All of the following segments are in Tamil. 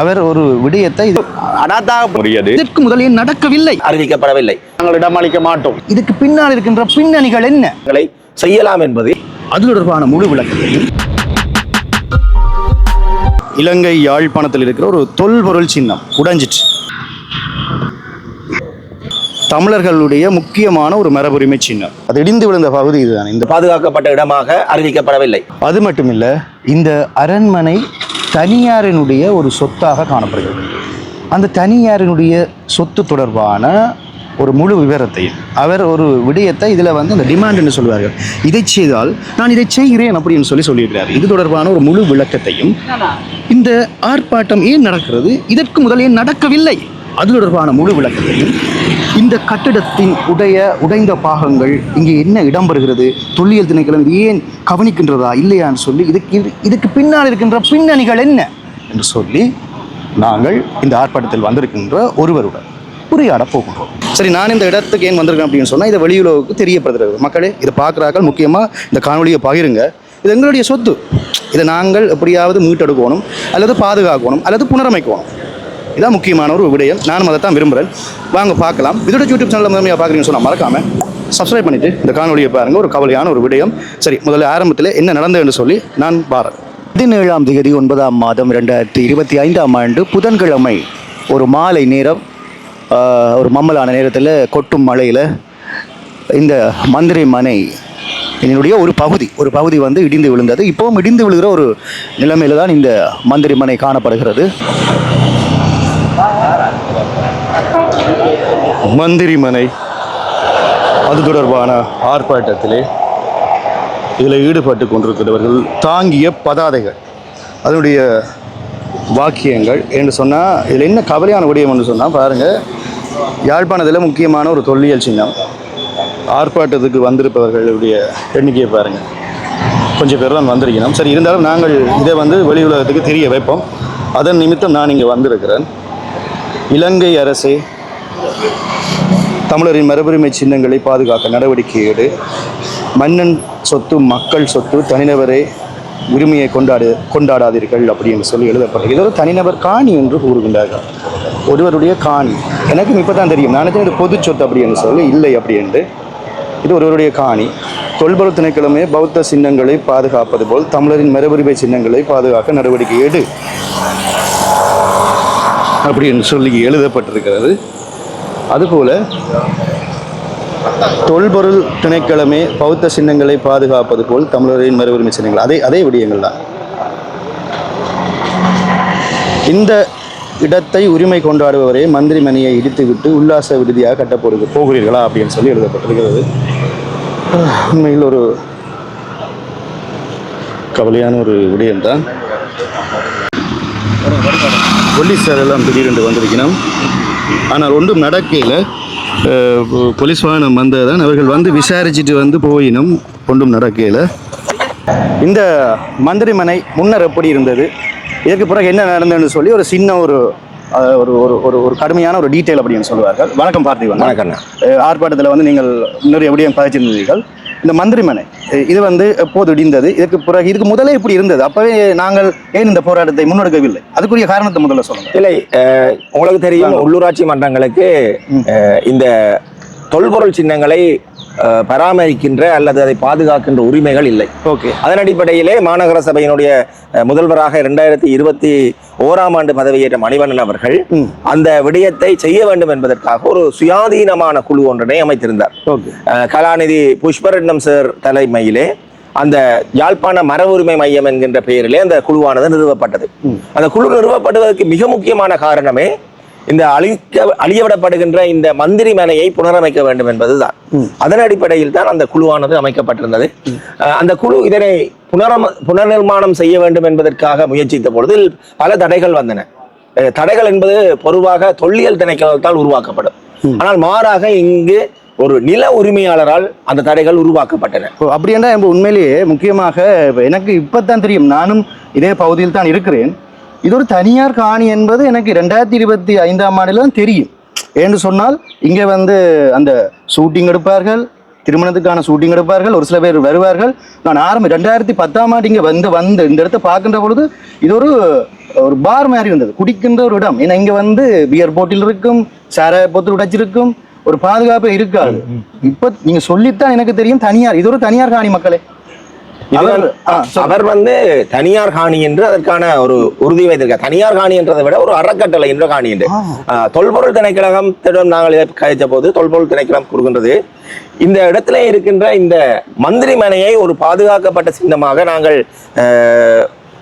அவர் ஒரு விடயத்தை இதற்கு முதலே நடக்கவில்லை. அறிவிக்கப்படவில்லை. நாங்கள் இடமளிக்க மாட்டோம். இதுக்கு பின்னால் இருக்கின்ற பின்னணிகள் என்ன? செய்யலாம் என்பது அது தொடர்பான முழு விளக்கத்தையும் இலங்கை யாழ்ப்பாணத்தில் இருக்கிற ஒரு தொல்பொருள் சின்னம் உடைஞ்சிட்டு தமிழர்களுடைய முக்கியமான ஒரு மரபுரிமை சின்னம். அது இடிந்து விழுந்த பகுதி இதுதான். இந்த பாதுகாக்கப்பட்ட இடமாக அறிவிக்கப்படவில்லை. அது மட்டுமில்ல இந்த அரண்மனை தனியாரினுடைய ஒரு சொத்தாக காணப்படுகிறது. அந்த தனியாரினுடைய சொத்து தொடர்பான ஒரு முழு விவரத்தையும் அவர் ஒரு விடயத்தை இதில் வந்து அந்த டிமாண்ட் என்று சொல்வார்கள். இதை செய்தால் நான் இதை செய்கிறேன் அப்படின்னு சொல்லி சொல்லியிருக்கிறார். இது தொடர்பான ஒரு முழு விளக்கத்தையும் இந்த ஆர்ப்பாட்டம் ஏன் நடக்கிறது? இதற்கு முதல் ஏன் நடக்கவில்லை? அது தொடர்பான முழு விளக்கத்தையும் இந்த கட்டிடத்தின் உடைய உடைந்த பாகங்கள் இங்கே என்ன இடம்பெறுகிறது தொல்லியல் திணைக்களம் ஏன் கவனிக்கின்றதா? இல்லையான்னு சொல்லி இதுக்கு இதுக்கு பின்னால் இருக்கின்ற பின்னணிகள் என்ன? என்று சொல்லி நாங்கள் இந்த ஆர்ப்பாட்டத்தில் வந்திருக்கின்ற ஒருவருடன் உரையாட போகின்றோம். சரி நான் இந்த இடத்துக்கு ஏன் வந்திருக்கேன் அப்படின்னு சொன்னால் இதை வெளியுலகுக்கு தெரியப்படுத்துறது. மக்களே இதை பார்க்குறாக்கள் முக்கியமாக இந்த காணொலியை பகிருங்க. இது எங்களுடைய சொத்து. இதை நாங்கள் எப்படியாவது மீட்டெடுக்கணும் அல்லது பாதுகாக்கணும் அல்லது புனரமைக்கணும். இதான் முக்கியமான ஒரு விடயம் நானும் அதை தான் விரும்புகிறேன் வாங்க பார்க்கலாம். இதோட யூடியூப் சேனலில் முதன்மையாக பார்க்குறீங்கன்னு சொன்னால் மறக்காமல் சப்ஸ்கிரைப் பண்ணிவிட்டு இந்த காணொலியை பாருங்கள் ஒரு கவலையான ஒரு விடயம். சரி முதல்ல ஆரம்பத்தில் என்ன நடந்ததுன்னு சொல்லி நான் பாரத் பதினேழாம் தேதி ஒன்பதாம் மாதம் ரெண்டாயிரத்தி இருபத்தி ஐந்தாம் ஆண்டு புதன்கிழமை ஒரு மாலை நேரம் ஒரு மம்மலான நேரத்தில் கொட்டும் மழையில் இந்த மந்திரி மனை என்னுடைய ஒரு பகுதி ஒரு பகுதி வந்து இடிந்து விழுந்தது. இப்போவும் இடிந்து விழுகிற ஒரு நிலைமையில தான் இந்த மந்திரி மனை காணப்படுகிறது. மந்திரிமனை அது தொடர்பான ஆர்ப்பாட்டத்திலே இதில் ஈடுபட்டு கொண்டிருக்கிறவர்கள் தாங்கிய பதாதைகள். அதனுடைய வாக்கியங்கள் என்று சொன்னால் இதில் என்ன கவலையான விடயம் என்று சொன்னால் பாருங்கள் யாழ்ப்பாணத்தில் முக்கியமான ஒரு தொல்லியல் சின்னம். ஆர்ப்பாட்டத்துக்கு வந்திருப்பவர்களுடைய எண்ணிக்கையை பாருங்கள் கொஞ்சம் பேர் தான் வந்திருக்கணும். சரி இருந்தாலும் நாங்கள் இதை வந்து வெளி உலகத்துக்கு தெரிய வைப்போம். அதன் நிமித்தம் நான் இங்கே வந்திருக்கிறேன். இலங்கை அரசே தமிழரின் மரபுரிமை சின்னங்களை பாதுகாக்க நடவடிக்கை எடு. மன்னன் சொத்து மக்கள் சொத்து தனிநபரே உரிமையை கொண்டாடு கொண்டாடாதீர்கள் அப்படின்னு சொல்லி எழுதப்பட்டது. இது ஒரு தனிநபர் காணி என்று கூறுகின்றார்கள். ஒருவருடைய காணி. எனக்கும் இப்போ தான் தெரியும். நான் இது பொது சொத்து அப்படின்னு சொல்லி இல்லை அப்படின்ட்டு இது ஒருவருடைய காணி. தொல்பொருள் திணைக்கிழமை பௌத்த சின்னங்களை பாதுகாப்பது போல் தமிழரின் மரபுரிமை சின்னங்களை பாதுகாக்க நடவடிக்கை எடு. அப்படின்னு சொல்லி எழுதப்பட்டிருக்கிறது. அதுபோல் தொல்பொருள் திணைக்களமே பௌத்த சின்னங்களை பாதுகாப்பது போல் தமிழரின் மறுபெருமை சின்னங்கள். அதே அதே விடயங்கள் தான். இந்த இடத்தை உரிமை கொண்டாடுபவரே மந்திரி மணியை இடித்துவிட்டு உல்லாச விடுதியாக கட்டப்போறது போகிறீர்களா அப்படின்னு சொல்லி எழுதப்பட்டிருக்கிறது. உண்மையில் ஒரு கவலையான ஒரு விடயம்தான். போலீஸார் எல்லாம் திடீரென்று வந்திருக்கணும் ஆனால் ஒன்றும் நடக்கையில் போலீஸ் வாகனம் வந்ததான் அவர்கள் வந்து விசாரிச்சுட்டு வந்து போயினும் ஒன்றும் நடக்கையில் இந்த மந்திரி மனை முன்னர் எப்படி இருந்தது? இதற்கு பிறகு என்ன நடந்ததுன்னு சொல்லி ஒரு சின்ன ஒரு ஒரு ஒரு ஒரு ஒரு கடுமையான ஒரு டீட்டெயில் அப்படின்னு சொல்லுவார்கள். வணக்கம் பார்த்திவன் வணக்கண்ணா அஹ், ஆர்ப்பாட்டத்தில் வந்து நீங்கள் முன்னர் எப்படியும் பதிச்சிருந்தீர்கள். இந்த மந்திரி மனை அஹ், இது வந்து எப்போது இடிந்தது? இதுக்கு பிறகு இதுக்கு முதலே இப்படி இருந்தது. அப்பவே நாங்கள் ஏன் இந்த போராட்டத்தை முன்னெடுக்கவில்லை? அதுக்குரிய காரணத்தை முதல்ல சொல்லுங்க. இல்லை உங்களுக்கு தெரியும் உள்ளூராட்சி மன்றங்களுக்கு இந்த தொல்பொருள் சின்னங்களை பராமரிக்கின்ற அல்லது அதை பாதுகாக்கின்ற உரிமைகள் இல்லை. ஓகே. அதன் அடிப்படையிலே மாநகர சபையினுடைய முதல்வராக இரண்டாயிரத்தி இருபத்தி ஓராம் ஆண்டு பதவியேற்ற மணிவண்ணன் அவர்கள். அந்த விடயத்தை செய்ய வேண்டும் என்பதற்காக ஒரு சுயாதீனமான குழு ஒன்றினை அமைத்திருந்தார். கலாநிதி புஷ்பரட்னம் சார் தலைமையிலே அந்த யாழ்ப்பாண மர உரிமை மையம் என்கின்ற பெயரிலே அந்த குழுவானது நிறுவப்பட்டது. அந்த குழு நிறுவப்படுவதற்கு மிக முக்கியமான காரணமே இந்த அழிக்க அழியவிடப்படுகின்ற இந்த மந்திரி மனையை புனரமைக்க வேண்டும் என்பதுதான். அதன் அடிப்படையில் தான் அந்த குழுவானது அமைக்கப்பட்டிருந்தது. அந்த குழு இதனை புனரம புனர்நிர்மாணம் செய்ய வேண்டும் என்பதற்காக முயற்சித்த பொழுது பல தடைகள் வந்தன. தடைகள் என்பது பொதுவாக தொல்லியல் திணைக்களத்தால் உருவாக்கப்படும். ஆனால் மாறாக இங்கு ஒரு நில உரிமையாளரால் அந்த தடைகள் உருவாக்கப்பட்டன. அப்படின்னா இப்போ உண்மையிலேயே முக்கியமாக எனக்கு இப்போ தான் தெரியும். நானும் இதே பகுதியில் தான் இருக்கிறேன். இது ஒரு தனியார் காணி என்பது எனக்கு ரெண்டாயிரத்தி இருபத்தி ஐந்தாம் ஆண்டில் தான் தெரியும். ஏன்னு சொன்னால் இங்கே வந்து அந்த ஷூட்டிங் எடுப்பார்கள் திருமணத்துக்கான ஷூட்டிங் எடுப்பார்கள் ஒரு சில பேர் வருவார்கள். நான் ஆரம்பி ரெண்டாயிரத்தி பத்தாம் ஆண்டு இங்கே வந்து வந்து இந்த இடத்த பார்க்கின்ற பொழுது இது ஒரு ஒரு பார் மாதிரி இருந்தது. குடிக்கின்ற ஒரு இடம். ஏன்னா இங்க வந்து பியர் போட்டில் இருக்கும் சார போத்தில் உடைச்சிருக்கும் ஒரு பாதுகாப்பு இருக்காது. இப்ப நீங்க சொல்லித்தான் எனக்கு தெரியும் தனியார் இது ஒரு தனியார் காணி மக்களே. அவர் வந்து- தனியார் காணி என்று அதற்கான ஒரு உறுதி வைத்திருக்கார். தனியார் காணி என்றதை விட ஒரு அறக்கட்டளை என்ற காணி என்று. தொல்பொருள் திணைக்களகத்திடம் நாங்கள் இதை கழித்த போது தொல்பொருள் திணைக்களம் கூறுகின்றது. இந்த இடத்துல இருக்கின்ற இந்த மந்திரி மனையை ஒரு பாதுகாக்கப்பட்ட சின்னமாக நாங்கள்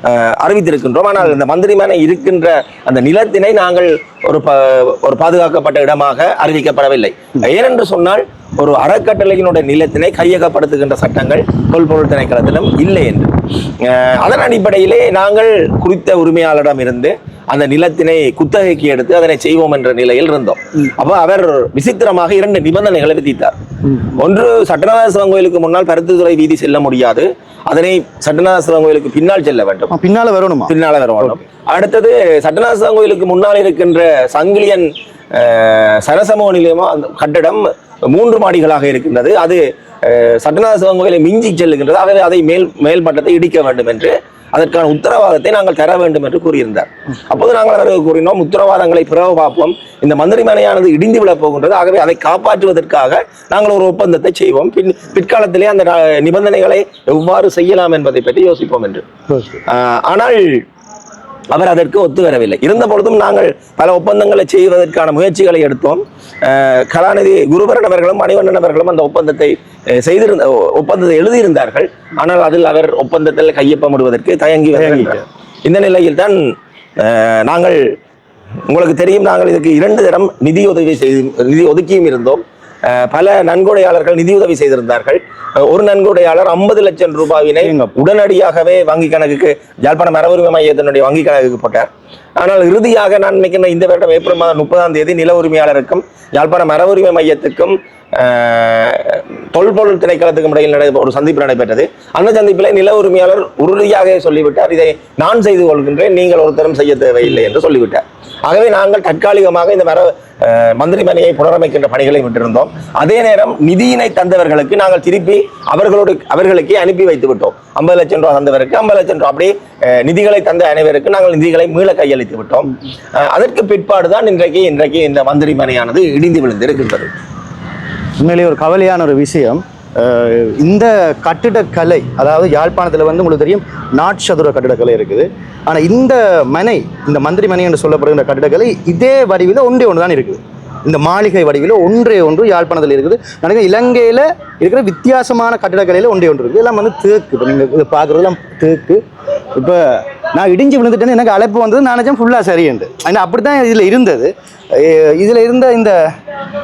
அறிவித்திருக்கின்றோம். ஆனால் இந்த மந்திரிமனை இருக்கின்ற அந்த நிலத்தினை நாங்கள் ஒரு ப- ஒரு பாதுகாக்கப்பட்ட இடமாக அறிவிக்கப்படவில்லை. ஏனென்று சொன்னால் ஒரு அறக்கட்டளையினுடைய நிலத்தினை கையகப்படுத்துகின்ற சட்டங்கள் தொல்பொருள் திணைக்களத்திலும் இல்லை என்று. அதன் அடிப்படையிலே நாங்கள் குறித்த உரிமையாளரிடம் இருந்து அந்த நிலத்தினை குத்தகைக்கு எடுத்து அதனை செய்வோம் என்ற நிலையில் இருந்தோம். அப்போ அவர் விசித்திரமாக இரண்டு நிபந்தனைகளை விதித்தார். ஒன்று சட்டநாத சிவன் கோயிலுக்கு முன்னால் பருத்தித்துறை வீதி செல்ல முடியாது. அதனை சட்டநாத சிவன் கோயிலுக்கு பின்னால் செல்ல வேண்டும். பின்னால வரணுமா? பின்னால வர வேண்டும் அடுத்தது சட்டநாத சிவன் கோயிலுக்கு முன்னால் இருக்கின்ற சங்கிலியன் சரசமோ நிலையமோ அந்த கட்டடம் மூன்று மாடிகளாக இருக்கின்றது. அது சட்டநாத சிவன் கோயிலை மிஞ்சி செல்லுகின்றது. ஆகவே அதை மேல் மேல் மட்டத்தை இடிக்க வேண்டும் என்று அதற்கான உத்தரவாதத்தை நாங்கள் தர வேண்டும் என்று கூறியிருந்தார். அப்போது நாங்கள் அவருக்கு கூறினோம் உத்தரவாதங்களை பிறகு பார்ப்போம். இந்த மந்திரி மனையானது இடிந்து விழப் போகின்றது. ஆகவே அதை காப்பாற்றுவதற்காக நாங்கள் ஒரு ஒப்பந்தத்தை செய்வோம். பின் பிற்காலத்திலே அந்த நிபந்தனைகளை எவ்வாறு செய்யலாம் என்பதை பற்றி யோசிப்போம் என்று. ஆஹ் ஆனால் அவர் அதற்கு ஒத்து வரவில்லை. இருந்த பொழுதும் நாங்கள் பல ஒப்பந்தங்களை செய்வதற்கான முயற்சிகளை எடுத்தோம். கலாநிதி குருபரன் அவர்களும் மணிவண்ணன் அவர்களும் அந்த ஒப்பந்தத்தை செய்திருந்த ஒப்பந்தத்தை எழுதியிருந்தார்கள். ஆனால் அதில் அவர் ஒப்பந்தத்தில் கையொப்பமிடுவதற்கு தயங்கி இந்த நிலையில் தான் நாங்கள் உங்களுக்கு தெரியும் நாங்கள் இதுக்கு இரண்டு தரம் நிதி உதவி செய்து நிதி ஒதுக்கியும் இருந்தோம். பல நன்கொடையாளர்கள் நிதியுதவி செய்திருந்தார்கள் ஒரு நன்கொடையாளர் ஐம்பது லட்சம் ரூபாயினை. உடனடியாகவே வங்கி கணக்குக்கு யாழ்ப்பாணம் மரபுரிமை மையத்தினுடைய வங்கி கணக்குக்கு போட்டார் ஆனால் இறுதியாக நான் நினைக்கின்ற இந்த வருடம் ஏப்ரல் மாதம் முப்பதாம் தேதி நில உரிமையாளருக்கும் யாழ்ப்பாணம் மரபுரிமை மையத்துக்கும் தொல்பொருள் திணைக்களத்துக்கும் இடையில் நடை ஒரு சந்திப்பு நடைபெற்றது. அந்த சந்திப்பில் நில உரிமையாளர் உறுதியாக சொல்லிவிட்டார். இதை நான் செய்து கொள்கின்றேன். நீங்கள் ஒருத்தரும் செய்ய தேவையில்லை என்று சொல்லிவிட்டார். ஆகவே நாங்கள் தற்காலிகமாக இந்த மர மந்திரி மனையை புனரமைக்கின்ற பணிகளை விட்டிருந்தோம். அதே நேரம் நிதியினை தந்தவர்களுக்கு நாங்கள் திருப்பி அவர்களோடு அவர்களுக்கே அனுப்பி வைத்து விட்டோம் ஐம்பது லட்சம் ரூபா தந்தவருக்கு ஐம்பது லட்சம் ரூபா. அப்படி நிதிகளை தந்த அனைவருக்கு நாங்கள் நிதிகளை மீள கையளித்து விட்டோம். அதற்கு பிற்பாடு தான் இன்றைக்கு இன்றைக்கு இந்த மந்திரி மனையானது இடிந்து விழுந்திருக்கின்றது. உண்மையிலேயே ஒரு கவலையான ஒரு விஷயம். இந்த கட்டிடக்கலை அதாவது யாழ்ப்பாணத்தில் வந்து உங்களுக்கு தெரியும் நாட்சதுர கட்டிடக்கலை இருக்குது. ஆனால் இந்த மனை இந்த மந்திரி மனை என்று சொல்லப்படுகின்ற கட்டிடக்கலை இதே வடிவில் ஒன்றே ஒன்று தான் இருக்குது. இந்த மாளிகை வடிவில் ஒன்றே ஒன்று யாழ்ப்பாணத்தில் இருக்குது. எனக்கு இலங்கையில் இருக்கிற வித்தியாசமான கட்டிடக்கலையில் ஒன்றே ஒன்று இருக்குது. எல்லாம் வந்து தேக்கு. இப்போ நீங்கள் இதை பார்க்குறதுலாம் தேக்கு. இப்போ நான் இடிஞ்சு விழுந்துட்டேன்னு எனக்கு அழைப்பு வந்தது. நான் நினச்சேன் ஃபுல்லாக சரியுண்டு ஏன்னா அப்படி தான் இதில் இருந்தது. இதில் இருந்த இந்த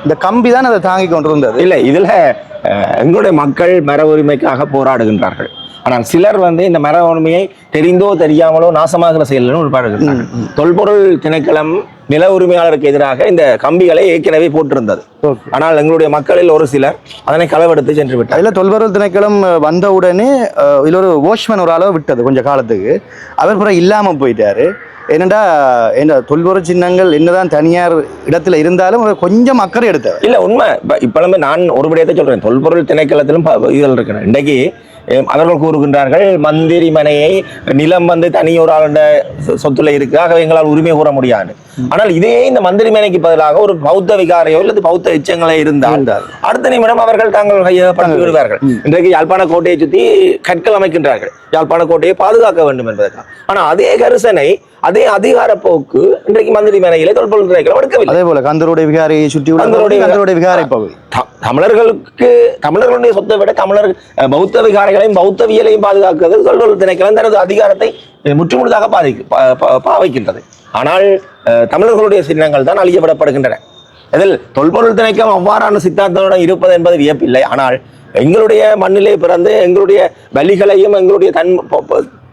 இந்த கம்பி தான் அதை தாங்கி கொண்டு இருந்தது இல்லை இதுல எங்களுடைய மக்கள் மர உரிமைக்காக போராடுகின்றார்கள். ஆனால் சிலர் வந்து இந்த மர உரிமையை தெரிந்தோ தெரியாமலோ நாசமாகிற செயலில் ஈடுபடுகின்றார்கள். தொல்பொருள் திணைக்களம் நில உரிமையாளருக்கு எதிராக இந்த கம்பிகளை ஏற்கனவே போட்டிருந்தது. ஆனால் எங்களுடைய மக்களில் ஒரு சிலர் அதனை களவெடுத்து சென்று விட்டார் அதில் தொல்பொருள் திணைக்களம் வந்த உடனே அஹ், இதுல ஒரு வாட்ச்மேன் ஒரு அளவு விட்டது கொஞ்சம் காலத்துக்கு. அவர் பிறகு இல்லாமல் போயிட்டாரு. ஏனெண்டா என்ன தொல்பொருள் சின்னங்கள் என்னதான் தனியார் இடத்துல இருந்தாலும் கொஞ்சம் அக்கறை எடுத்தவர். இல்ல உண்மை. இப்ப இப்ப நான் ஒரு விடயத்தை சொல்றேன். தொல்பொருள் திணைக்களத்திலும் இதுகள் இருக்கிறேன் இன்றைக்கு அவர்கள் கூறுகின்றார்கள் மந்திரி மனையை நிலம் வந்து தனி ஒரு ஆளுடைய சொ- சொத்துல இருக்கு. ஆகவே எங்களால் உரிமை கூற முடியாது. ஆனால் இதே இந்த மந்திரி மனைக்கு பதிலாக ஒரு பௌத்த விகாரையோ அல்லது பௌத்த எச்சங்களோ இருந்தால். அடுத்த நிமிடம் அவர்கள் தாங்கள் கையகப்படுத்தி விடுவார்கள். இன்றைக்கு யாழ்ப்பாண கோட்டையை சுற்றி கற்கள் அமைக்கின்றார்கள். யாழ்ப்பாண கோட்டையை பாதுகாக்க வேண்டும் என்பதற்காக. ஆனா அதே கரிசனை அதே அதிகார போக்கு இன்றைக்கு மந்திரி மனையிலே தொல்பொருள் திணைக்களம் எடுக்கவில்லை. அதே போல கந்தருடைய விகாரையை சுற்றி கந்தருடைய விகாரை பகுதி. தமிழர்களுக்கு தமிழர்களுடைய சொத்தை விட தமிழர் பௌத்த விகாரைகளையும் பௌத்தவியலையும் பாதுகாக்கிறது தொல்பொருள் திணைக்களம் தனது அதிகாரத்தை முற்றுமுழுதாக பாதிக்க பா- பாவிக்கின்றது. ஆனால் தமிழர்களுடைய சின்னங்கள் தான் அழியப்படப்படுகின்றன. இதில் தொல்பொருள் திணைக்கம் அவ்வாறான சித்தாந்தத்துடன் இருப்பது என்பது வியப்பில்லை. ஆனால் எங்களுடைய மண்ணிலே பிறந்து எங்களுடைய வலிகளையும் எங்களுடைய தன்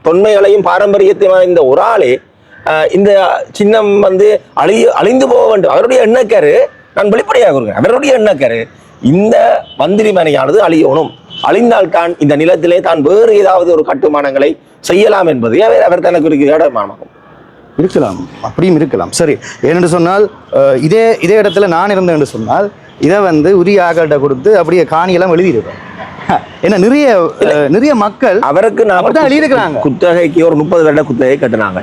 தொன்மைகளையும் பாரம்பரியத்தையும் இந்த ஒரு ஆளே இந்த சின்னம் வந்து அழிய அழிந்து போக வேண்டும். அவருடைய எண்ணக்கரு நான் வெளிப்படையாக கூறுகிறேன். அவருடைய எண்ணக்கரு இந்த மந்திரி மனையானது அழியணும். அழிந்தால்தான் இந்த நிலத்திலே தான் வேறு ஏதாவது ஒரு கட்டுமானங்களை செய்யலாம் என்பது. அவர் அவர் தனக்கு இருக்கிற இடமாகும் இருக்கலாம். அப்படியும் இருக்கலாம். சரி. ஏனென்று சொன்னால் இதே இதே இடத்துல நான் இருந்தேன் என்று சொன்னால் இதை வந்து உரிய ஆகட்ட கொடுத்து அப்படியே காணியெல்லாம் எழுதியிருப்பேன் ஏன்னா நிறைய நிறைய மக்கள் அவருக்கு எழுதியிருக்கிறாங்க. குத்தகைக்கு ஒரு முப்பது வருட குத்தகை கட்டினாங்க.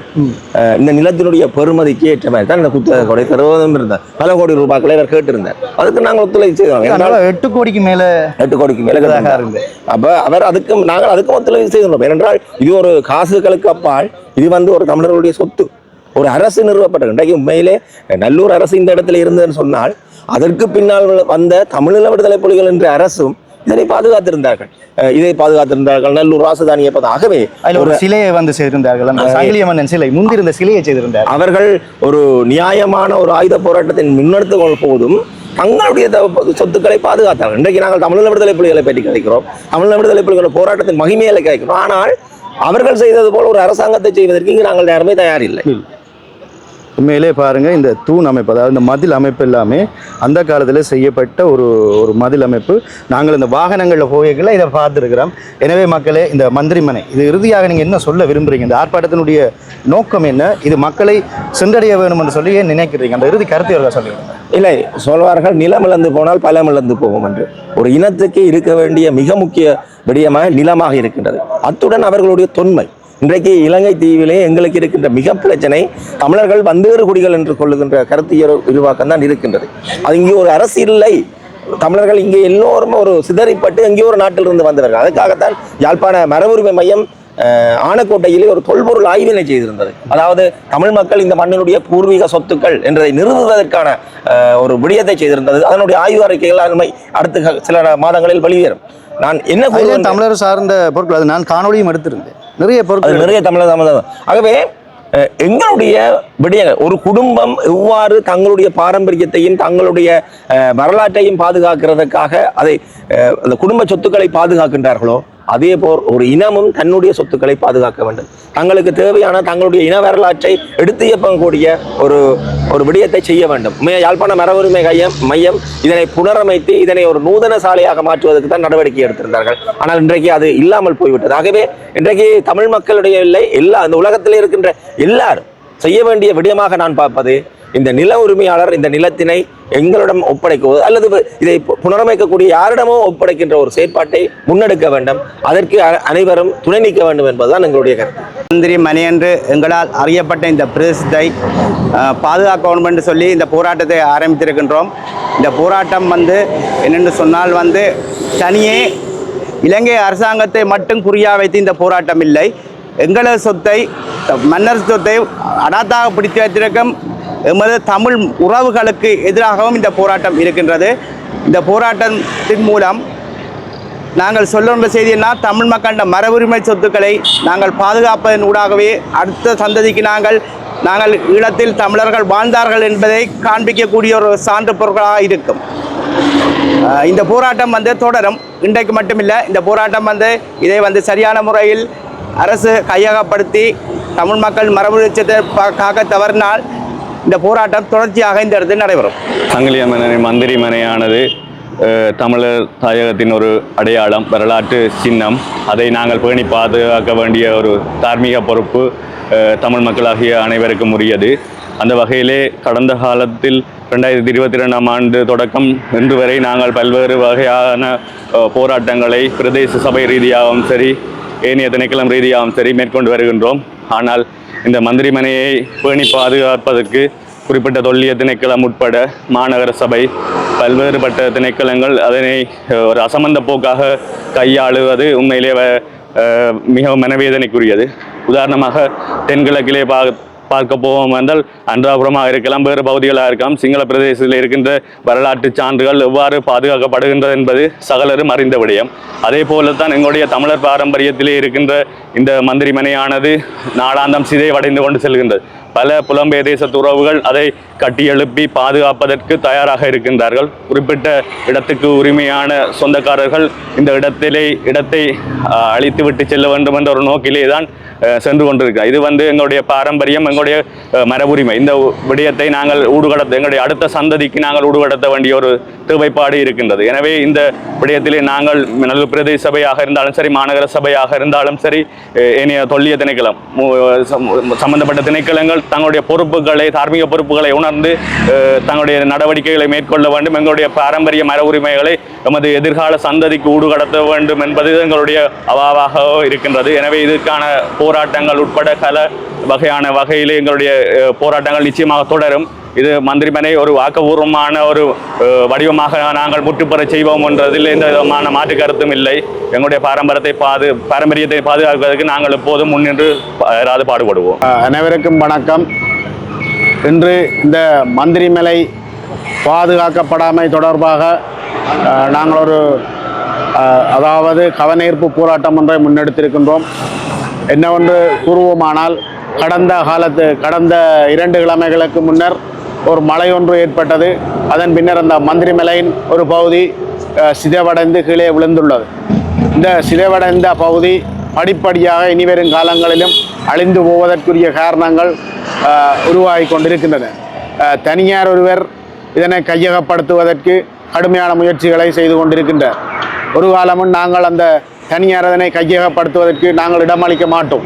இந்த நிலத்தினுடைய பெருமதிக்கு ஏற்ற மாதிரி தான் இந்த குத்தகை கொடை தருவதும் இருந்தார் பல கோடி ரூபாய்களை இவர் கேட்டிருந்தார். அதுக்கு நாங்கள் ஒத்துழைப்பு செய்தோம். அதனால எட்டு கோடிக்கு மேல எட்டு கோடிக்கு மேல. அப்ப அவர் அதுக்கு நாங்கள் அதுக்கும் ஒத்துழைப்பு செய்தோம் ஏனென்றால் இது ஒரு காசுகளுக்கு அப்பால் இது வந்து ஒரு தமிழர்களுடைய சொத்து. ஒரு அரசு நிறுவப்பட்டது இன்றைக்கு உண்மையிலே நல்லூர் அரசு இந்த இடத்துல இருந்ததுன்னு சொன்னால் அதற்கு பின்னால் வந்த தமிழீழ விடுதலை புலிகள் என்ற அரசும் இதனை பாதுகாத்திருந்தார்கள். இதை பாதுகாத்திருந்தார்கள். நல்லூர் ராசதானியை பார்த்து ஆகவே அதுல ஒரு சிலையை வந்து செய்திருந்தார்கள். சங்கிலிய மன்னன் சிலை முந்திருந்த சிலையை செய்திருந்தார் அவர்கள் ஒரு நியாயமான ஒரு ஆயுத போராட்டத்தை முன்னெடுத்து போதும் தங்களுடைய சொத்துக்களை பாதுகாத்தார்கள். இன்றைக்கு நாங்கள் தமிழீழ விடுதலை புலிகளை பற்றி கிடைக்கிறோம் தமிழீழ விடுதலை புலிகளோட போராட்டத்தின் மகிமையில கிடைக்கிறோம் ஆனால் அவர்கள் செய்தது போல ஒரு அரசாங்கத்தை செய்வதற்கு இங்கு நாங்கள் யாருமே தயாரில்லை. உண்மையிலே பாருங்கள் இந்த தூண் அமைப்பு அதாவது இந்த மதில் அமைப்பு எல்லாமே அந்த காலத்தில் செய்யப்பட்ட ஒரு ஒரு மதில் அமைப்பு. நாங்கள் இந்த வாகனங்களில் போகல இதை பார்த்துருக்கிறோம். எனவே மக்களே இந்த மந்திரிமனை இது இறுதியாக நீங்கள் என்ன சொல்ல விரும்புகிறீங்க இந்த ஆர்ப்பாட்டத்தினுடைய நோக்கம் என்ன? இது மக்களை சென்றடைய வேணும் என்று சொல்லி ஏன் நினைக்கிறீங்க? அந்த இறுதி கருத்து இருக்கா சொல்லுங்க. இல்லை சொல்வார்கள் நிலம் இழந்து போனால் பலம் இழந்து போகும் என்று. ஒரு இனத்துக்கு இருக்க வேண்டிய மிக முக்கிய விடயமாக நிலமாக இருக்கின்றது. அத்துடன் அவர்களுடைய தொன்மை. இன்றைக்கு இலங்கை தீவிலே எங்களுக்கு இருக்கின்ற மிக பிரச்சனை தமிழர்கள் வந்தேறு குடிகள் என்று கொள்ளுகின்ற கருத்தியல் விரிவாக்கம் தான் இருக்கின்றது. அது இங்கே ஒரு அரசு இல்லை. தமிழர்கள் இங்கே எல்லோரும் ஒரு சிதறிப்பட்டு எங்கேயோ ஒரு நாட்டிலிருந்து வந்தவர்கள். அதுக்காகத்தான் யாழ்ப்பாண மரபுரிமை மையம் ஆனக்கோட்டையிலே ஒரு தொல்பொருள் ஆய்வினை செய்திருந்தது. அதாவது தமிழ் மக்கள் இந்த மண்ணினுடைய பூர்வீக சொத்துக்கள் என்றதை நிறுவுவதற்கான ஒரு விடயத்தை செய்திருந்தது. அதனுடைய ஆய்வு அறிக்கைகள் அண்மை அடுத்த சில மாதங்களில் வெளியேறும். நான் என்ன தமிழர் சார்ந்த பொருட்கள் அது நான் காணொளியும் எடுத்திருந்தேன். நிறைய அது பொருட்கள் நிறைய தமிழர் தமிழர் ஆகவே எங்களுடைய விடயங்கள் ஒரு குடும்பம் எவ்வாறு தங்களுடைய பாரம்பரியத்தையும் தங்களுடைய வரலாற்றையும் பாதுகாக்கிறதுக்காக அதை அந்த குடும்ப சொத்துக்களை பாதுகாக்கின்றார்களோ அதே போல் ஒரு இனமும் தன்னுடைய சொத்துக்களை பாதுகாக்க வேண்டும். தங்களுக்கு தேவையான தங்களுடைய இன வரலாற்றை எடுத்து இயப்பக்கூடிய ஒரு ஒரு விடயத்தை செய்ய வேண்டும். யாழ்ப்பாண மர உரிமை மையம் மையம் இதனை புனரமைத்து இதனை ஒரு நூதன சாலையாக மாற்றுவதற்கு தான் நடவடிக்கை எடுத்திருந்தார்கள். ஆனால் இன்றைக்கு அது இல்லாமல் போய்விட்டது. ஆகவே இன்றைக்கு தமிழ் மக்களுடைய இல்லை எல்லா அந்த உலகத்தில் இருக்கின்ற எல்லாரும் செய்ய வேண்டிய விடயமாக நான் பார்ப்பது இந்த நில உரிமையாளர் இந்த நிலத்தினை எங்களிடம் ஒப்படைக்குவது அல்லது இதை பு- புனரமைக்கக்கூடிய யாரிடமோ ஒப்படைக்கின்ற ஒரு செயற்பாட்டை முன்னெடுக்க வேண்டும். அதற்கு அ- அனைவரும் துணை நிற்க வேண்டும் என்பதுதான் எங்களுடைய கருத்து. மந்திரி மணியன்று எங்களால் அறியப்பட்ட இந்த பிரதேசத்தை பாதுகாக்க வேண்டும் என்று சொல்லி இந்த போராட்டத்தை ஆரம்பித்திருக்கின்றோம். இந்த போராட்டம் வந்து என்னென்று சொன்னால் வந்து தனியே இலங்கை அரசாங்கத்தை மட்டும் குறியா வைத்து இந்த போராட்டம் இல்லை. எங்களது சொத்தை மன்னர் சொத்தை அடாத்தாக பிடித்து வைத்திருக்கும் எமது தமிழ் உறவுகளுக்கு எதிராகவும் இந்த போராட்டம் இருக்கின்றது. இந்த போராட்டத்தின் மூலம் நாங்கள் சொல்லுகின்ற செய்தி என்ன? தமிழ் மக்களின் மரபுரிமை சொத்துக்களை நாங்கள் பாதுகாப்பதன் ஊடாகவே அடுத்த சந்ததிக்கு நாங்கள் நாங்கள் ஈழத்தில் தமிழர்கள் வாழ்ந்தார்கள் என்பதை காண்பிக்கக்கூடிய ஒரு சான்று பொருட்களாக இருக்கும். இந்த போராட்டம் வந்து தொடரும். இன்றைக்கு மட்டுமில்லை இந்த போராட்டம் வந்து இதை வந்து சரியான முறையில் அரசு கையகப்படுத்தி தமிழ் மக்கள் மரபுரிச்சத்தை காக்க தவறினால் இந்த போராட்டம் தொடர்ச்சியாக இந்த இடத்தில் நடைபெறும். சங்கிலிய மனை மந்திரி மனையானது தமிழர் தாயகத்தின் ஒரு அடையாளம் வரலாற்று சின்னம். அதை நாங்கள் பேணி பாதுகாக்க வேண்டிய ஒரு தார்மீக பொறுப்பு தமிழ் மக்களாகிய அனைவருக்கும் உரியது. அந்த வகையிலே கடந்த காலத்தில் ரெண்டாயிரத்தி இருபத்தி ரெண்டாம் ஆண்டு தொடக்கம் இன்று வரை நாங்கள் பல்வேறு வகையான போராட்டங்களை பிரதேச சபை ரீதியாகவும் சரி ஏனைய திணைக்களம் ரீதியாகவும் சரி மேற்கொண்டு வருகின்றோம். ஆனால் இந்த மந்திரிமனையை பேணி பாதுகாப்பதற்கு குறிப்பிட்ட தொல்லிய திணைக்களம் உட்பட மாநகர சபை பல்வேறுபட்ட திணைக்களங்கள் அதனை ஒரு அசமந்த போக்காக கையாளுவது உண்மையிலே மிகவும் மனவேதனைக்குரியது. உதாரணமாக தென்கிழக்கிலே பா பார்க்க போவோம் என்றால் அன்றாபுரமாக இருக்கலாம். வேறு பகுதிகளாக இருக்கலாம். சிங்கள பிரதேசத்தில் இருக்கின்ற வரலாற்று சான்றுகள் எவ்வாறு பாதுகாக்கப்படுகின்றது என்பது சகலரும் அறிந்த விடயம். அதே தான் எங்களுடைய தமிழர் பாரம்பரியத்திலே இருக்கின்ற இந்த மந்திரி மனையானது நாளாந்தம் சிதைவடைந்து கொண்டு செல்கின்றது. பல புலம்பெயர் தேசத்து உறவுகள் அதை கட்டியெழுப்பி பாதுகாப்பதற்கு தயாராக இருக்கின்றார்கள். குறிப்பிட்ட இடத்துக்கு உரிமையான சொந்தக்காரர்கள் இந்த இடத்திலே இடத்தை ஆஹ், அழித்து விட்டு செல்ல வேண்டும் என்ற ஒரு நோக்கிலே தான் சென்று கொண்டிருக்கிறார். இது வந்து எங்களுடைய பாரம்பரியம் எங்களுடைய மரபுரிமை. இந்த விடயத்தை நாங்கள் ஊடுகடத்த எங்களுடைய அடுத்த சந்ததிக்கு நாங்கள் ஊடுகடத்த வேண்டிய ஒரு தேவைப்பாடு இருக்கின்றது. எனவே இந்த விடயத்திலே நாங்கள் நல்லூர் பிரதேச சபையாக இருந்தாலும் சரி மாநகர சபையாக இருந்தாலும் சரி இனிய தொல்லிய திணைக்களம் சம்பந்தப்பட்ட திணைக்களங்கள் தங்களுடைய பொறுப்புகளை தார்மீக பொறுப்புகளை உணர்ந்து தங்களுடைய நடவடிக்கைகளை மேற்கொள்ள வேண்டும். எங்களுடைய பாரம்பரிய மர உரிமைகளை எமது எதிர்கால சந்ததிக்கு ஊடுகடத்த வேண்டும் என்பது எங்களுடைய அவாவாக இருக்கின்றது. எனவே இதற்கான போராட்டங்கள் உட்பட பல வகையான வகையில் எங்களுடைய போராட்டங்கள் நிச்சயமாக தொடரும். இது மந்திரிமனை ஒரு ஆக்கபூர்வமான ஒரு வடிவமாக நாங்கள் முற்றுப்பெற செய்வோம் என்றதில் எந்த விதமான மாற்று கருத்தும் இல்லை. எங்களுடைய பாரம்பரியத்தை பாது பாரம்பரியத்தை பாதுகாப்பதற்கு நாங்கள் எப்போதும் முன்னின்று ஏதாவது பாடுபடுவோம். அனைவருக்கும் வணக்கம். இன்று இந்த மந்திரிமலை பாதுகாக்கப்படாமை தொடர்பாக நாங்கள் ஒரு அதாவது கவனஈர்ப்பு போராட்டம் ஒன்றை முன்னெடுத்திருக்கின்றோம். என்னவென்று கூறுவோமானால் கடந்த காலத்து கடந்த இரண்டு கிழமைகளுக்கு முன்னர் ஒரு மழை ஒன்று ஏற்பட்டது. அதன் பின்னர் அந்த மந்திரிமலையின் ஒரு பகுதி சிதைவடைந்து கீழே விழுந்துள்ளது. இந்த சிதைவடைந்த பகுதி படிப்படியாக இனிவரும் காலங்களிலும் அழிந்து போவதற்குரிய காரணங்கள் உருவாகி கொண்டிருக்கின்றன. தனியார் ஒருவர் இதனை கையகப்படுத்துவதற்கு கடுமையான முயற்சிகளை செய்து கொண்டிருக்கின்றார். ஒரு காலமும் நாங்கள் அந்த தனியார் அதனை கையகப்படுத்துவதற்கு நாங்கள் இடமளிக்க மாட்டோம்.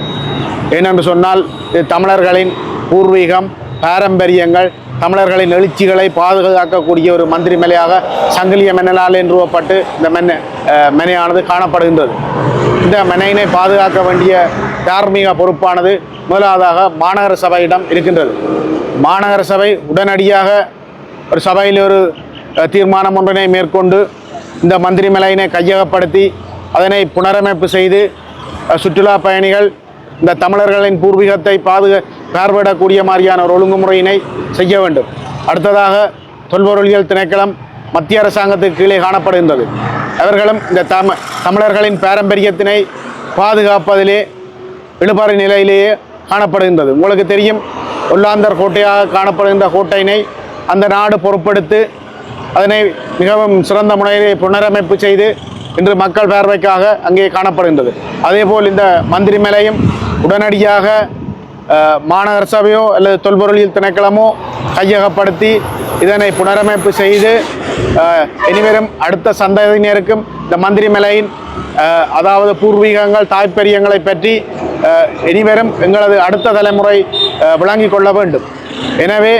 ஏனென்று சொன்னால் இது தமிழர்களின் பூர்வீகம் பாரம்பரியங்கள் தமிழர்களின் எழுச்சிகளை பாதுகாக்கக்கூடிய ஒரு மந்திரி மலையாக சங்கிலிய மென்னலால் நிறுவப்பட்டு இந்த மென்ன மெனையானது காணப்படுகின்றது. இந்த மெனையினை பாதுகாக்க வேண்டிய தார்மீக பொறுப்பானது முதலாவதாக மாநகர சபையிடம் இருக்கின்றது. மாநகர சபை உடனடியாக ஒரு சபையில் ஒரு தீர்மானம் ஒன்றினை மேற்கொண்டு இந்த மந்திரி மலையினை கையகப்படுத்தி அதனை புனரமைப்பு செய்து சுற்றுலா பயணிகள் இந்த தமிழர்களின் பூர்வீகத்தை பாதுகா பார்வையிடக்கூடிய மாதிரியான ஒரு ஒழுங்குமுறையினை செய்ய வேண்டும். அடுத்ததாக தொல்பொருளியல் திணைக்களம் மத்திய அரசாங்கத்துக்கு கீழே காணப்படுகின்றது. அவர்களும் இந்த தம தமிழர்களின் பாரம்பரியத்தினை பாதுகாப்பதிலே இழுபறி நிலையிலேயே காணப்படுகின்றது. உங்களுக்கு தெரியும் ஒல்லாந்தர் கோட்டையாக காணப்படுகின்ற கோட்டையினை அந்த நாடு பொருட்படுத்து அதனை மிகவும் சிறந்த முறையிலே புனரமைப்பு செய்து இன்று மக்கள் பார்வைக்காக அங்கே காணப்படுகின்றது. அதேபோல் இந்த மந்திரி மேலையும் உடனடியாக மாநகர சபையோ அல்லது தொல்பொருளியல் திணைக்களமோ கையகப்படுத்தி இதனை புனரமைப்பு செய்து இனிவரும் அடுத்த சந்ததியினருக்கும் இந்த மந்திரி மலையின் அதாவது பூர்வீகங்கள் தாய்ப்பெரியங்களை பற்றி இனிவரும் எங்களது அடுத்த தலைமுறை விளங்கி விளங்கிக் கொள்ள வேண்டும். எனவே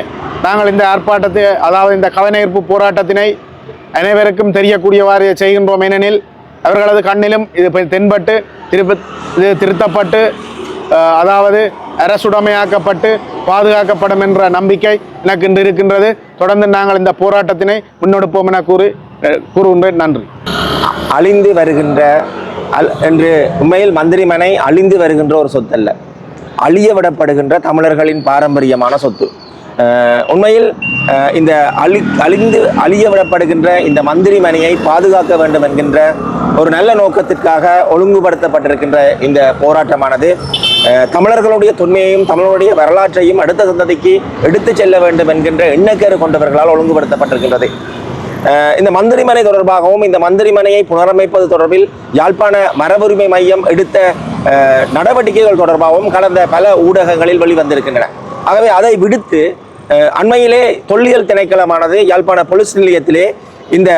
நாங்கள் இந்த ஆர்ப்பாட்டத்தை அதாவது இந்த கவனஈர்ப்பு போராட்டத்தினை அனைவருக்கும் தெரியக்கூடியவாறு செய்கின்றோம் ஏனெனில் அவர்களது கண்ணிலும் இது தென்பட்டு திருப்ப இது திருத்தப்பட்டு அதாவது அரசுடைமையாக்கப்பட்டு பாதுகாக்கப்படும் என்ற நம்பிக்கை எனக்கு இன்று இருக்கின்றது. தொடர்ந்து நாங்கள் இந்த போராட்டத்தினை முன்னெடுப்போம் என கூறி கூறுகின்றேன். நன்றி. அழிந்து வருகின்ற அல் என்று உண்மையில் மந்திரிமனை அழிந்து வருகின்ற ஒரு சொத்து அல்ல அழிய விடப்படுகின்ற தமிழர்களின் பாரம்பரியமான சொத்து. உண்மையில் இந்த அழி அழிந்து அழிய விடப்படுகின்ற இந்த மந்திரி மணியை பாதுகாக்க வேண்டும் என்கின்ற ஒரு நல்ல நோக்கத்திற்காக ஒழுங்குபடுத்தப்பட்டிருக்கின்ற இந்த போராட்டமானது தமிழர்களுடைய தொன்மையையும் தமிழருடைய வரலாற்றையும் அடுத்த சந்ததிக்கு எடுத்துச் செல்ல வேண்டும் என்கின்ற எண்ணக்கேறு கொண்டவர்களால் ஒழுங்குபடுத்தப்பட்டிருக்கின்றது. இந்த மந்திரிமனை தொடர்பாகவும் இந்த மந்திரிமனையை புனரமைப்பது தொடர்பில் யாழ்ப்பாண மரபுரிமை மையம் எடுத்த நடவடிக்கைகள் தொடர்பாகவும் கடந்த பல ஊடகங்களில் வெளிவந்திருக்கின்றன. ஆகவே அதை விடுத்து அண்மையிலே தொல்லியல் திணைக்களமானது யாழ்ப்பாண போலீஸ் நிலையத்திலே இந்த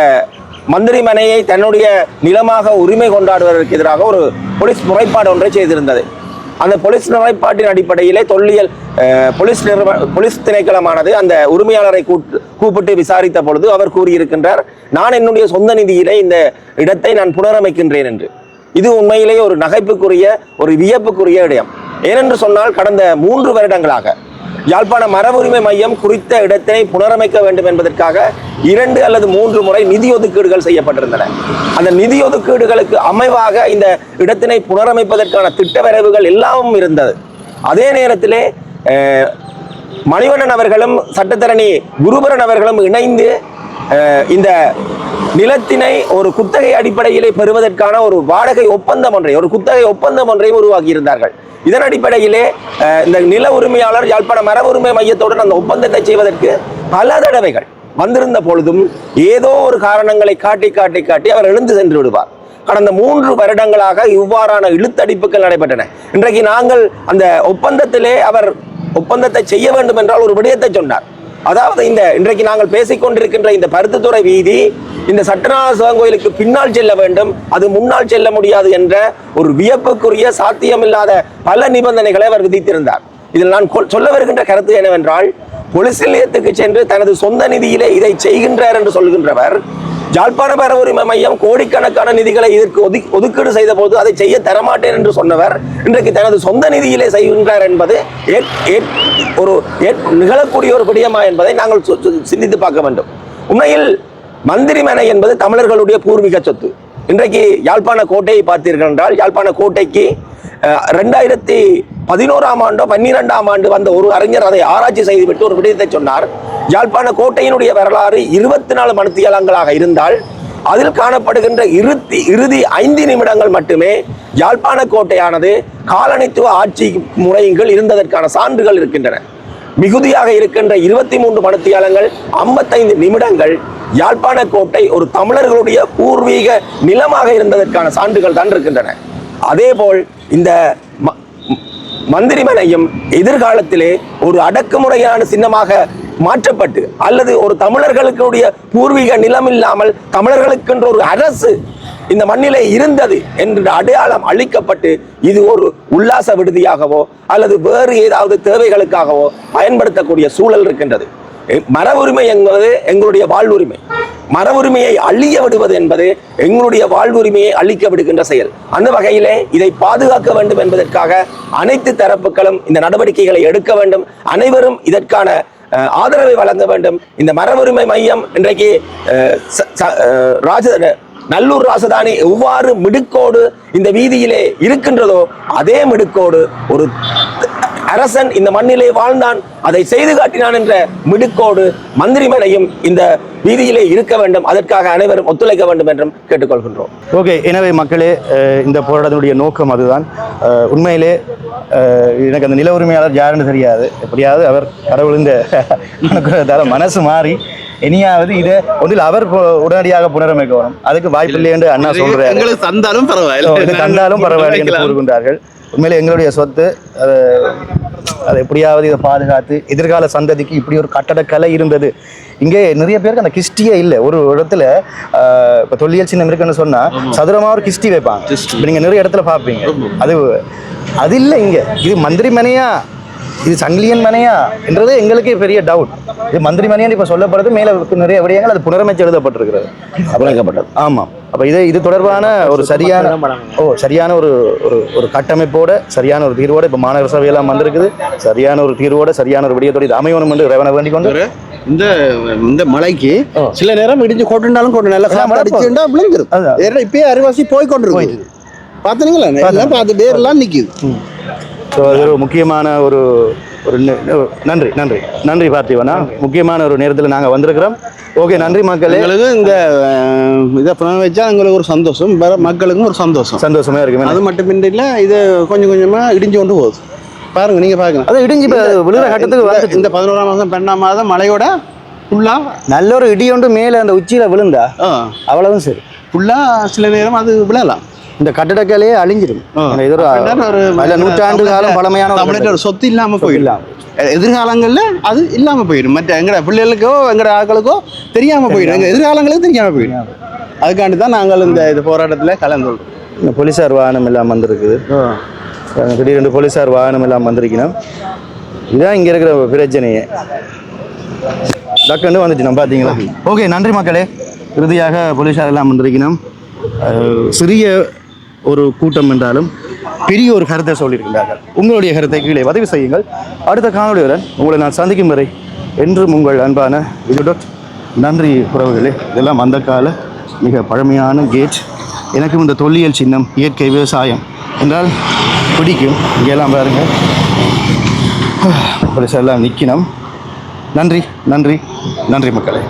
மந்திரிமனையை தன்னுடைய நிலமாக உரிமை கொண்டாடுவதற்கு எதிராக ஒரு போலீஸ் முறைப்பாடு ஒன்றை செய்திருந்தது. அந்த போலீஸ் நிலைப்பாட்டின் அடிப்படையிலே தொல்லியல் பொலிஸ் போலீஸ் நிறுவ போலீஸ் திணைக்களமானது அந்த உரிமையாளரை கூப்பிட்டு விசாரித்த பொழுது அவர் கூறியிருக்கின்றார் நான் என்னுடைய சொந்த நிதியிலே இந்த இடத்தை நான் புனரமைக்கின்றேன் என்று. இது உண்மையிலேயே ஒரு நகைப்புக்குரிய ஒரு வியப்புக்குரிய இடம். ஏனென்று சொன்னால் கடந்த மூன்று வருடங்களாக யாழ்ப்பாண மரபு உரிமை மையம் குறித்த இடத்தினை புனரமைக்க வேண்டும் என்பதற்காக இரண்டு அல்லது மூன்று முறை நிதி ஒதுக்கீடுகள் செய்யப்பட்டிருந்தன. அந்த நிதி ஒதுக்கீடுகளுக்கு அமைவாக இந்த இடத்தினை புனரமைப்பதற்கான திட்டவரவுகள் எல்லாமும் இருந்தது. அதே நேரத்திலே மணிவண்ணன் அவர்களும் சட்டத்தரணி குருபரன் அவர்களும் இணைந்து இந்த நிலத்தினை ஒரு குத்தகை அடிப்படையிலே பெறுவதற்கான ஒரு வாடகை ஒப்பந்தம் ஒன்றை ஒரு குத்தகை ஒப்பந்தம் ஒன்றையும் உருவாக்கியிருந்தார்கள். இதன் அடிப்படையிலே இந்த நில உரிமையாளர் யாழ்ப்பாண மர உரிமை மையத்துடன் அந்த ஒப்பந்தத்தை செய்வதற்கு பல தடவைகள் வந்திருந்த பொழுதும் ஏதோ ஒரு காரணங்களை காட்டி காட்டி காட்டி அவர் எழுந்து சென்று விடுவார். கடந்த மூன்று வருடங்களாக இவ்வாறான இழுத்தடிப்புகள் நடைபெற்றன. இன்றைக்கு நாங்கள் அந்த ஒப்பந்தத்திலே அவர் ஒப்பந்தத்தை செய்ய வேண்டும் என்றால் ஒரு விடயத்தை சொன்னார். அதாவது இந்த இன்றைக்கு நாங்கள் பேசிக்கொண்டிருக்கின்ற இந்த பருத்தித்துறை வீதி இந்த சட்டநாத சிவன் கோயிலுக்கு பின்னால் செல்ல வேண்டும். அது முன்னால் செல்ல முடியாது என்ற ஒரு வியப்புக்குரிய சாத்தியமில்லாத பல நிபந்தனைகளை அவர் விதித்திருந்தார். இதில் நான் சொல்ல வருகின்ற கருத்து என்னவென்றால் பொலிஸ் நிலையத்துக்கு சென்று தனது சொந்த நிதியிலே இதை செய்கின்றார் என்று சொல்கின்றவர் ஜாழ்ப்பாண பெற உரிமை மையம் கோடிக்கணக்கான நிதிகளை இதற்கு ஒதுக் ஒதுக்கீடு செய்த போது அதை செய்ய தரமாட்டேன் என்று சொன்னவர். இன்றைக்கு தனது சொந்த நிதியிலே செய்கின்றார் என்பது ஏற்- ஒரு நிகழக்கூடிய ஒரு விடயமா என்பதை நாங்கள் சிந்தித்து பார்க்க வேண்டும். உண்மையில் மந்திரிமனை என்பது தமிழர்களுடைய பூர்வீக சொத்து. இன்றைக்கு யாழ்ப்பாண கோட்டையை பார்த்தீர்கள் என்றால் யாழ்ப்பாண கோட்டைக்கு ரெண்டாயிரத்தி பதினோராம் ஆண்டோ பன்னிரெண்டாம் ஆண்டு வந்த ஒரு அறிஞர் அதை ஆராய்ச்சி செய்துவிட்டு ஒரு விடயத்தை சொன்னார். யாழ்ப்பாண கோட்டையினுடைய வரலாறு இருபத்தி நாலு மணித்தியாலங்களாக இருந்தால் அதில் காணப்படுகின்ற இறுதி இறுதி ஐந்து நிமிடங்கள் மட்டுமே யாழ்ப்பாண கோட்டையானது காலனித்துவ ஆட்சி முறையின் இருந்ததற்கான சான்றுகள் இருக்கின்றன. மிகுதியாக இருக்கின்ற இருபத்தி மூன்று மணித்தியாலங்கள் ஐம்பத்தைந்து நிமிடங்கள் யாழ்ப்பாண கோட்டை ஒரு தமிழர்களுடைய பூர்வீக நிலமாக இருந்ததற்கான சான்றுகள் தான் இருக்கின்றன. அதேபோல் இந்த ம- மந்திரிமனையும் எதிர்காலத்திலே ஒரு அடக்குமுறையான சின்னமாக மாற்றப்பட்டு அல்லது ஒரு தமிழர்களுடைய பூர்வீக நிலம் இல்லாமல் தமிழர்களுக்கென்ற ஒரு அரசு இந்த மண்ணிலே இருந்தது என்ற அடையாளம் அளிக்கப்பட்டு இது ஒரு உல்லாச விடுதியாகவோ அல்லது வேறு ஏதாவது தேவைகளுக்காகவோ பயன்படுத்தக்கூடிய சூழல் இருக்கின்றது. மர உரிமை என்பது எங்களுடைய வாழ்வுரிமை. மர உரிமையை அழிய விடுவது என்பது எங்களுடைய வாழ்வுரிமையை அழிக்க விடுகின்ற செயல். அந்த வகையிலே இதை பாதுகாக்க வேண்டும் என்பதற்காக அனைத்து தரப்புகளும் இந்த நடவடிக்கைகளை எடுக்க வேண்டும். அனைவரும் இதற்கான ஆதரவை வழங்க வேண்டும். இந்த மர உரிமை மையம் இன்றைக்கு ராஜ நல்லூர் ராசதானி எவ்வாறு மிடுக்கோடு இந்த வீதியிலே இருக்கின்றதோ அதே மிடுக்கோடு ஒரு அரசன் இந்த மண்ணிலே வாழ்ந்தான். அதை செய்து காட்டினான் என்ற மிடுக்கோடு மந்திரிமனையும் இந்த வீதியிலே இருக்க வேண்டும். அதற்காக அனைவரும் ஒத்துழைக்க வேண்டும் என்றும் கேட்டுக்கொள்கின்றோம். ஓகே எனவே மக்களே இந்த போராட்டத்தினுடைய நோக்கம் அதுதான். உண்மையிலே எனக்கு அந்த நில உரிமையாளர் யாருன்னு தெரியாது. எப்படியாவது அவர் கடவுள் இந்த மனசு மாறி இனியாவது இதை ஒன்றில் அவர் பு- உடனடியாக புனரமைக்கணும் அதுக்கு வாய்ப்பு இல்லை என்று அண்ணா சொல்றாரு. தந்தாலும் பரவாயில்ல. தந்தாலும் பரவாயில்லை என்று. கூறுகின்றார்கள். உண்மையிலே எங்களுடைய சொத்து அது அதை எப்படியாவது இதை பாதுகாத்து எதிர்கால சந்ததிக்கு இப்படி ஒரு கட்டடக்கலை இருந்தது. இங்கே நிறைய பேருக்கு அந்த கிஸ்டியே இல்லை. ஒரு இடத்துல இப்ப தொல்லியல் சின்னம் இருக்குன்னு சொன்னா சதுரமா ஒரு கிஸ்டி வைப்பாங்க. இப்ப நீங்க நிறைய இடத்துல பார்ப்பீங்க அது அது இல்லை இங்க. இது மந்திரி மனையா இது சங்கிலியன் மனையா என்றது எங்களுக்கே பெரிய டவுட் இது மந்திரி மனையான்னு இப்ப சொல்லப்படுறது மேல நிறைய விடயங்கள் அது புனரமைச்சு எழுதப்பட்டிருக்கிறது. அபலைக்கப்பட்டது ஆமாம் அப்ப இது இது தொடர்பான ஒரு சரியான ஓ சரியான ஒரு ஒரு ஒரு கட்டமைப்போட சரியான ஒரு தீர்வோட இப்ப மாநகர சபையெல்லாம் வந்திருக்குது. சரியான ஒரு தீர்வோட சரியான ஒரு விடயத்தோட இது அமையணும் என்று இறைவனை வேண்டிக் கொண்டு இந்த இந்த மலைக்கு சில நேரம் இடிஞ்சு கொட்டுனாலும் கொண்டு நல்லா எல்லாம் மழை அடிச்சுட்டா விழுந்துரும். இப்பயே அரைவாசி போய் கொண்டிருக்கு பாத்தீங்களா? எல்லாம் பார்த்து வேர்லாம் நிக்குது. ஸோ அது ஒரு முக்கியமான ஒரு ஒரு நன்றி நன்றி. நன்றி பார்த்திவனா முக்கியமான ஒரு நேரத்தில் நாங்கள் வந்திருக்கிறோம். ஓகே நன்றி மக்களே. எங்களுக்கு இந்த இதை வச்சா எங்களுக்கு ஒரு சந்தோஷம். வேற மக்களுக்கும் ஒரு சந்தோஷம். சந்தோஷமா இருக்கு அது மட்டுமின்றி இல்ல இது கொஞ்சம் கொஞ்சமா இடிஞ்சு கொண்டு போகுது. பாருங்க நீங்க பாருங்க. அது இடிஞ்சு விழுற கட்டத்துக்கு இந்த- வந்துச்சு இந்த பதினோராம் மாதம் பன்னெண்டாம் மாதம் மழையோட ஃபுல்லா நல்ல ஒரு இடி ஒன்று மேலே அந்த உச்சியில விழுந்தா அவ்வளவும் சரி. ஃபுல்லா சில நேரம் அது விழலாம். இந்த கட்டடக்கலையே அழிஞ்சிடும். அதுல நூற்றாண்டு காலம் பழமையான ஒரு சொத்து இல்லாம இல்லாம. எதிர்காலங்கள்ல அது இல்லாம போயிடும். மற்ற எங்கட பிள்ளைகளுக்கோ எங்கட ஆட்களுக்கோ தெரியாம போயிடும். எங்க எதிர்காலங்களுக்கு தெரியாம போயிடும். அதுக்காண்டி தான் நாங்கள் இந்த இது போராட்டத்துல கலந்துள்ளோம் இந்த போலீஸார் வாகனம் எல்லாம் வந்திருக்குது. திடீரென்று போலீஸார் வாகனம் எல்லாம் வந்திருக்கணும். இதுதான் இங்கே இருக்கிற பிரச்சனையே. டக்குன்னு வந்துச்சு நம்ம பார்த்தீங்களா? ஓகே. நன்றி மக்களே. இறுதியாக போலீஸார் எல்லாம் வந்திருக்கணும். சிறிய ஒரு கூட்டம் என்றாலும் பெரிய ஒரு கருத்தை சொல்லியிருக்கிறார்கள் உங்களுடைய கருத்தை கீழே பதிவு செய்யுங்கள். அடுத்த காணொளியுடன் உங்களை நான் சந்திக்கும் வரை என்றும் உங்கள் அன்பான விஜுடோட் நன்றி உறவுகளே. இதெல்லாம் அந்த கால மிக பழமையான கேட் எனக்கும் இந்த தொல்லியல் சின்னம் இயற்கை விவசாயம் என்றால் பிடிக்கும். இங்கெல்லாம் பாருங்கள் அப்படி எல்லாம் நிற்கணும் நன்றி நன்றி நன்றி மக்களே.